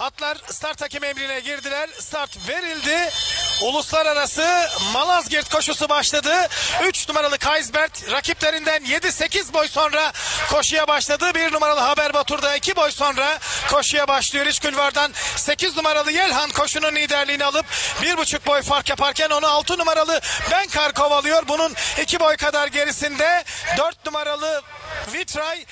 Atlar start hakem emrine girdiler. Start verildi. Uluslararası Malazgirt koşusu başladı. 3 numaralı Kaysbert rakiplerinden 7-8 boy sonra koşuya başladı. 1 numaralı Haber Batur'da 2 boy sonra koşuya başlıyor. İç kulvardan 8 numaralı Yelhan koşunun liderliğini alıp 1,5 boy fark yaparken onu 6 numaralı Benkar kovalıyor. Bunun 2 boy kadar gerisinde 4 numaralı Vitray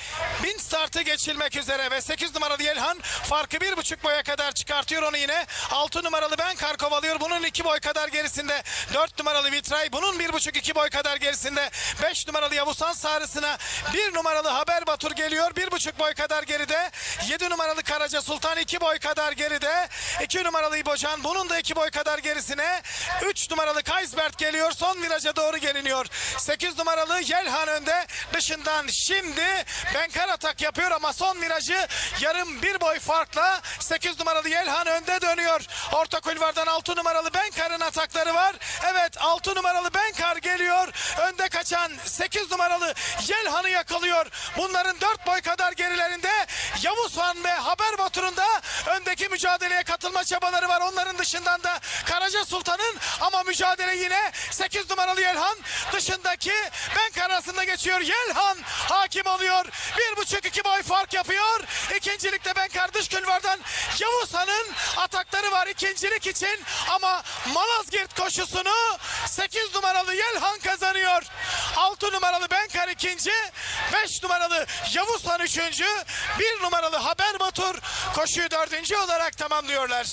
bin startı geçilmek üzere ve 8 numaralı Yelhan farkı bir buçuk boya kadar çıkartıyor onu yine. 6 numaralı Benkar kovalıyor. Bunun 2 boy kadar gerisinde 4 numaralı Vitray. Bunun bir buçuk 2 boy kadar gerisinde 5 numaralı Yavuzhan Sarısı'na 1 numaralı Haber Batur geliyor. bir buçuk boy kadar geride. 7 numaralı Karaca Sultan 2 boy kadar geride. 2 numaralı İbocan bunun da 2 boy kadar gerisine. 3 numaralı Kaysbert geliyor. Son viraja doğru geliniyor. 8 numaralı Yelhan önde. Dışından şimdi Benkar atak yapıyor ama son virajı yarım bir boy farkla 8 numaralı Yelhan önde dönüyor. Orta kulvardan 6 numaralı Benkar'ın atakları var. Evet 6 numaralı Benkar geliyor. Önde kaçan 8 numaralı Yelhan'ı yakalıyor. Bunların 4 boy kadar gerilerinde Yavuzhan ve Haber Batur'un da öndeki mücadeleye katılma çabaları var. Onların dışından da Karaca Sultan'ın ama mücadele yine 8 numaralı Yelhan dışındaki Benkar arasında geçiyor. Yelhan hakim oluyor. Bir buçuk iki boy fark yapıyor. İkincilikte Benkar dış külvardan Yavuzhan'ın atakları var ikincilik için ama Malazgirt koşusunu 8 numaralı Yelhan kazanıyor. 6 numaralı Benkar ikinci, 5 numaralı Yavuzhan üçüncü, 1 numaralı Haber Batur koşuyu dördüncü olarak tamamlıyorlar.